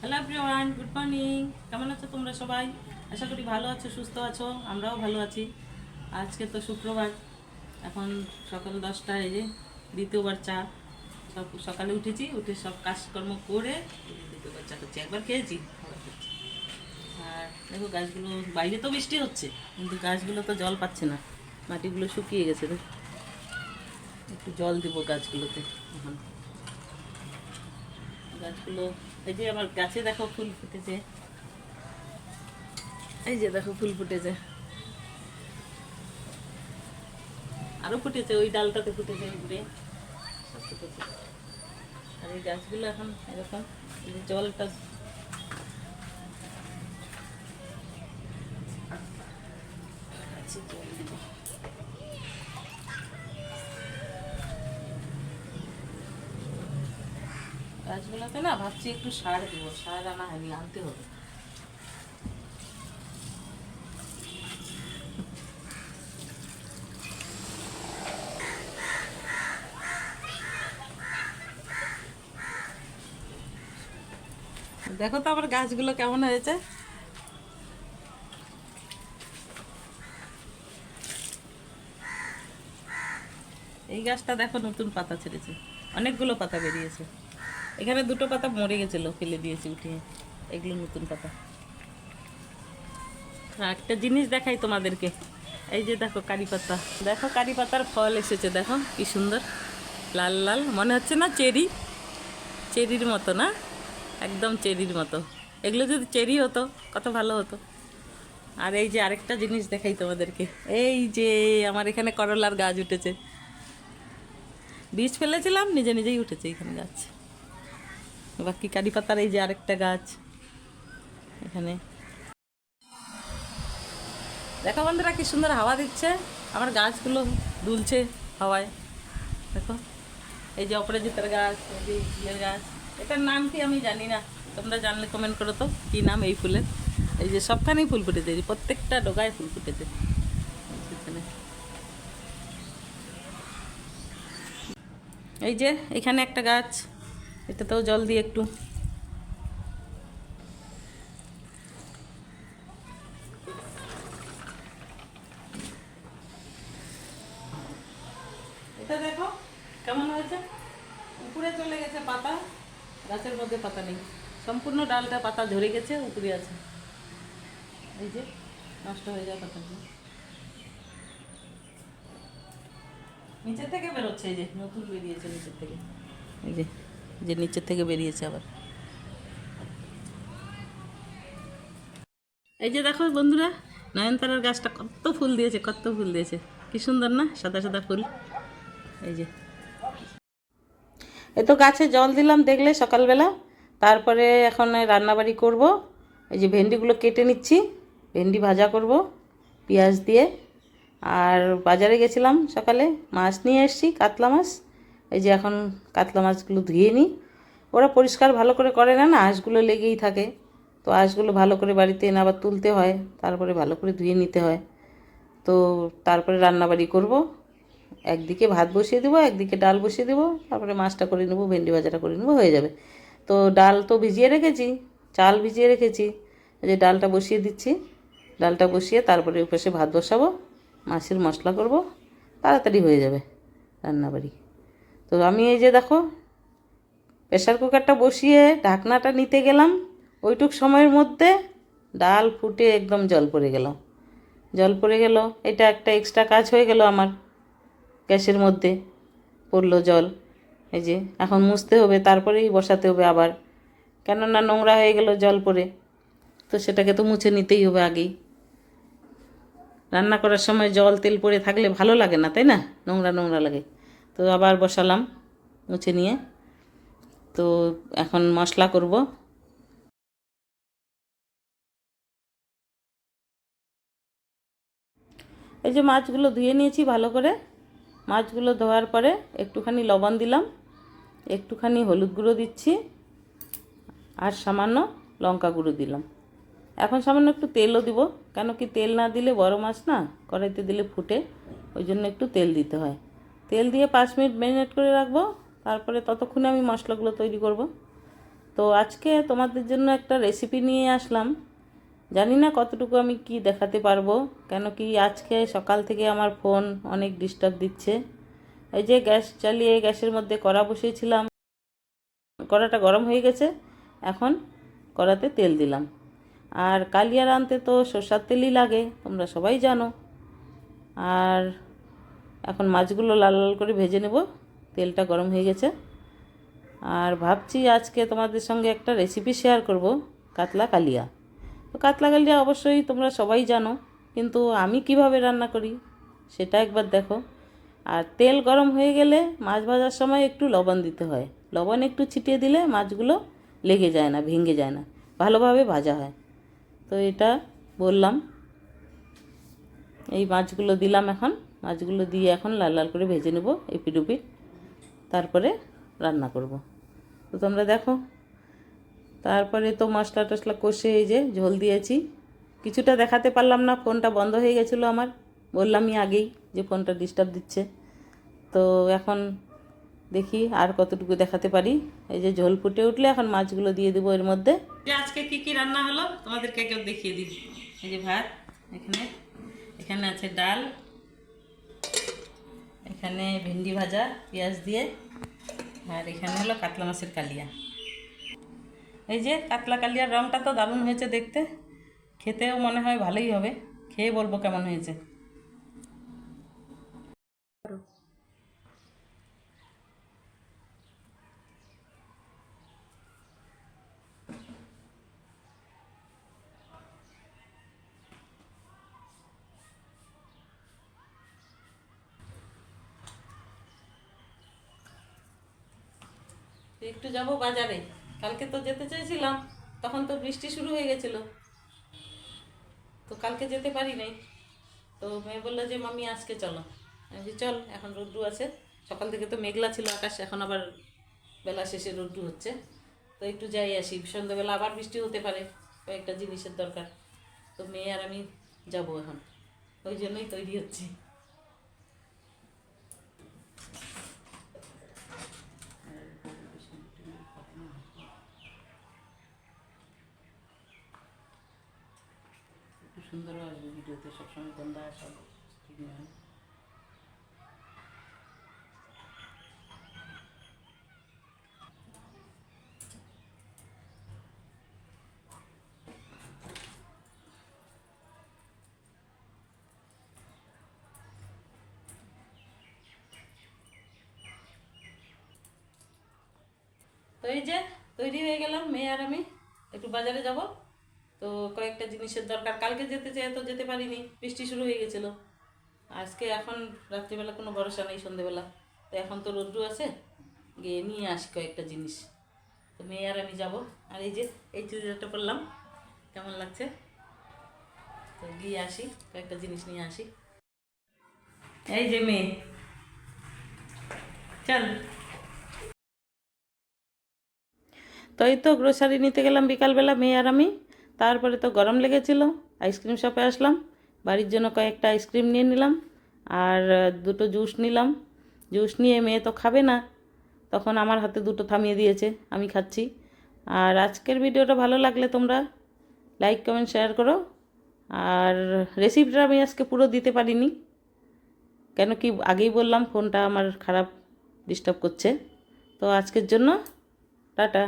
Hello everyone good morning কেমন আছো তোমরা সবাই? আশা করি ভালো আছো, সুস্থ আছো, আমরাও ভালো আছি। আজকে তো শুক্রবার। এখন সকাল দশটায় এই যে দ্বিতীয়বার চা। সব সকালে উঠেছি, উঠে সব কাজকর্ম করে দ্বিতীয়বার চা করছি একবার খেয়েছি আর দেখো গাছগুলো, বাইরে তো বৃষ্টি হচ্ছে, কিন্তু গাছগুলো তো জল পাচ্ছে না। মাটিগুলো শুকিয়ে গেছে একটু জল দিব গাছগুলোতে। এখন গাছগুলো এই যে আমার গাছে দেখো ফুল ফুটেছে। এই যে দেখো ফুল ফুটেছে। আরও ফুটেছে, ওই ডালটাতে ফুটেছে সব আর এই গাছগুলো এখন এরকম জলটা। গাছে জল গাছগুলোতে না ভাবছি একটু সার দিব, সার আনা হয়নি, আনতে হবে। দেখো তো আমার গাছগুলো কেমন হয়েছে। এই গাছটা দেখো নতুন পাতা ছেড়েছে, অনেকগুলো পাতা বেরিয়েছে। এখানে দুটো পাতা মরে গেছিল, ফেলে দিয়েছি উঠিয়ে। এগুলো নতুন পাতা। একটা জিনিস দেখাই তোমাদেরকে। এই যে দেখো কারি পাতা। দেখো কারি পাতার ফল এসেছে, দেখো কি সুন্দর। লাল লাল, মনে হচ্ছে না চেরি? চেরির মতো না? একদম চেরির মতো। এগুলো যদি চেরি হতো, কত ভালো হতো। আর এই যে আরেকটা জিনিস দেখাই তোমাদেরকে। এই যে আমার এখানে করলার গাছ উঠেছে। বীজ ফেলেছিলাম, নিজে নিজেই উঠেছে এখানে গাছ। বাকি কারি পাতার এই যে আরেকটা গাছ। এখানে। দেখো বন্ধুরা কি সুন্দর হাওয়া দিচ্ছে। আমার গাছগুলো দুলছে হাওয়ায়। দেখো, এই যে অপরাজিতার গাছ ফুলের গাছ। এটার নাম কি আমি জানি না। তোমরা জানলে কমেন্ট করো তো, কী নাম এই ফুলের? এই যে সবখানেই ফুল ফুটেছে প্রত্যেকটা ডোগায় ফুল ফুটেছে। এই যে, এখানে একটা গাছ। এটাতেও জল দিয়ে একটু। এটা দেখো কেমন হয়েছে? উপরে চলে গেছে পাতা গাছের মধ্যে পাতা নেই। সম্পূর্ণ ডালটা পাতা ঝরে গেছে উপরে আছে। এই যে নষ্ট হয়ে যায় পাতাগুলো। নিচের থেকে বেরোচ্ছে এই যে নতুন বেরিয়েছে নিচের থেকে। এই যে যে নিচের থেকে বেরিয়েছে আবার। এই যে দেখো বন্ধুরা, নয়নতারার গাছটা কত ফুল দিয়েছে, কত ফুল দিয়েছে। কি সুন্দর না? সাদা সাদা ফুল। এই যে। এই তো গাছে জল দিলাম দেখলে সকালবেলা, তারপরে এখন রান্নাবাড়ি করব। এই যে ভেন্ডিগুলো কেটে নিচ্ছি, ভেন্ডি ভাজা করব, পেঁয়াজ দিয়ে। আর বাজারে গেছিলাম সকালে, মাছ নিয়ে এসেছি, কাতলা মাছ। এই যে এখন কাতলা মাছগুলো ধুয়ে নিই। ওরা পরিষ্কার ভালো করে করে না না, আঁশগুলো লেগেই থাকে। তো আঁশগুলো ভালো করে বাড়িতে এনে আবার তুলতে হয়, তারপরে ভালো করে ধুয়ে নিতে হয়। তো তারপরে রান্নাবাড়ি করব। একদিকে ভাত বসিয়ে দেবো, একদিকে ডাল বসিয়ে দেবো, তারপরে মাছটা করে নেব, ভেন্ডি ভাজাটা করে নেব, হয়ে যাবে। তো ডাল তো ভিজিয়ে রেখেছি, চাল ভিজিয়ে রেখেছি যে ডালটা বসিয়ে দিচ্ছি। ডালটা বসিয়ে তারপরে পাশে ভাত বসাবো, মাছের মশলা করব, তাড়াতাড়ি হয়ে যাবে রান্নাবাড়ি। তো আমি এই যে দেখো প্রেশার কুকারটা বসিয়ে ঢাকনাটা নিতে গেলাম। ওইটুক সময়ের মধ্যে ডাল ফুটে একদম জল পড়ে গেল। জল পড়ে গেল, এটা একটা এক্সট্রা কাজ হয়ে গেল আমার। গ্যাসের মধ্যে পড়ল জল। এই যে, এখন মুছতে হবে, তারপরেই বসাতে হবে আবার। কেননা নোংরা হয়ে গেল জল পড়ে, তো সেটাকে তো মুছে নিতেই হবে আগেই। রান্না করার সময় জল তেল পড়ে থাকলে ভালো লাগে না, তাই না? নোংরা নোংরা লাগে। তো আবার বসালাম মুছে নিয়ে। তো এখন মশলা করব। এই যে মাছগুলো ধুয়ে নিয়েছি ভালো করে। মাছগুলো ধোয়ার পরে একটুখানি লবণ দিলাম। একটুখানি হলুদ গুঁড়ো দিচ্ছি। আর সামান্য লঙ্কা গুঁড়ো দিলাম। এখন সামান্য একটু তেলও দিব, কেন কি তেল না দিলে বড় মাছ না, কড়াইতে দিলে ফুটে, ওই জন্য একটু তেল দিতে হয়। তেল দিয়ে পাঁচ মিনিট ম্যারিনেট করে রাখব, তারপরে ততক্ষণে আমি মশলাগুলো তৈরি করব। তো আজকে তোমাদের জন্য একটা রেসিপি নিয়ে আসলাম। জানি না কতটুকু আমি কি দেখাতে পারব, কেন কি আজকে সকাল থেকে আমার ফোন অনেক ডিস্টার্ব দিচ্ছে। এই যে গ্যাস চালিয়ে গ্যাসের মধ্যে কড়া বসিয়েছিলাম, কড়াটা গরম হয়ে গেছে, এখন কড়াতে তেল দিলাম। আর কালিয়া রাঁধতে তো সর্ষার তেলই লাগে, তোমরা সবাই জানো। আর এখন মাছগুলো লাল লাল করে ভেজে নেব। তেলটা গরম হয়ে গেছে। আর ভাবছি আজকে তোমাদের সঙ্গে একটা রেসিপি শেয়ার করব, কাতলা কালিয়া। তো কাতলা কালিয়া অবশ্যই তোমরা সবাই জানো, কিন্তু আমি কীভাবে রান্না করি সেটা একবার দেখো। আর তেল গরম হয়ে গেলে মাছ ভাজার সময় একটু লবণ দিতে হয়। লবণ একটু ছিটিয়ে দিলে মাছগুলো লেগে যায় না, ভেঙে যায় না, ভালোভাবে ভাজা হয়। তো এটা বললাম। এই মাছগুলো দিলাম এখন। মাছগুলো দিয়ে এখন লাল লাল করে ভেজে নেব এপিট উপিট তারপরে রান্না করব। তো তোমরা দেখো, তারপরে তো মশলা টশলা কষে এই যে ঝোল দিয়েছি। কিছুটা দেখাতে পারলাম না, ফোনটা বন্ধ হয়ে গেছিল আমার। বললামই আগেই যে ফোনটা ডিস্টার্ব দিচ্ছে। তো এখন দেখি আর কতটুকু দেখাতে পারি। এই যে ঝোল ফুটে উঠলে এখন মাছগুলো দিয়ে দেবো এর মধ্যে। আজকে কি কি রান্না হলো তোমাদেরকে একটু দেখিয়ে দিই। এই যে ভাত, এখানে এখানে আছে ডাল এখানে ভেন্ডি ভাজা, পেঁয়াজ দিয়ে, আর এখানে হলো কাতলা মাছের কালিয়া। এই যে কাতলা কালিয়ার রঙটা তো দারুণ হয়েছে দেখতে। খেতেও মনে হয় ভালোই হবে। খেয়ে বলব কেমন হয়েছে। একটু যাব বাজারে। কালকে তো যেতে চেয়েছিলাম, তখন তো বৃষ্টি শুরু হয়ে গেছিল। তো কালকে যেতে পারি নাই। তো মেয়ে বলল যে মামি আজকে চলো। আমি চল, এখন রোদ্রু আছে। সকাল থেকে তো মেঘলা ছিল আকাশ, এখন আবার বেলা শেষে রোদ্রু হচ্ছে। তো একটু যাই আসি। সন্ধ্যাবেলা আবার বৃষ্টি হতে পারে, কয়েকটা জিনিসের দরকার। তো মেয়ে আর আমি যাব এখন। ওই জন্যই তৈরি হচ্ছি একটু সুন্দরও আসবে ভিডিওতে, সবসময় গন্ধা সব ঠিক নয় এই যে তৈরি হয়ে গেলাম, মেয়ে আর আমি, একটু বাজারে যাব। তো কয়েকটা জিনিসের দরকার। কালকে যেতে চাই তো যেতে পারিনি, বৃষ্টি শুরু হয়ে গেছিল। আজকে এখন রাত্রিবেলা কোনো ভরসা নেই সন্ধেবেলা। তো এখন তো রোদ্রু আছে, গিয়ে নিয়ে আসি কয়েকটা জিনিস। তো মেয়ে আর আমি যাব। আর এই যে, এই চুড়িদারটা পরলাম। কেমন লাগছে? তো গিয়ে আসি, কয়েকটা জিনিস নিয়ে আসি। এই যে মেয়ে। চল। তো এই তো গ্রোসারি নিতে গেলাম বিকালবেলা, মেয়ে আর আমি। তারপরে তো গরম লেগেছিল, আইসক্রিম শপে আসলাম, বাড়ির জন্য কয়েকটা আইসক্রিম নিয়ে নিলাম, আর দুটো জুস নিলাম। জুস নিয়ে মেয়ে তো খাবে না, তখন আমার হাতে দুটো থামিয়ে দিয়েছে, আমি খাচ্ছি। আর আজকের ভিডিওটা ভালো লাগলে তোমরা লাইক, কমেন্ট, শেয়ার করো। আর রেসিপিটা আমি আজকে পুরো দিতে পারিনি, কেন কি আগেই বললাম, ফোনটা আমার খারাপ ডিস্টার্ব করছে। তো আজকের জন্য টাটা।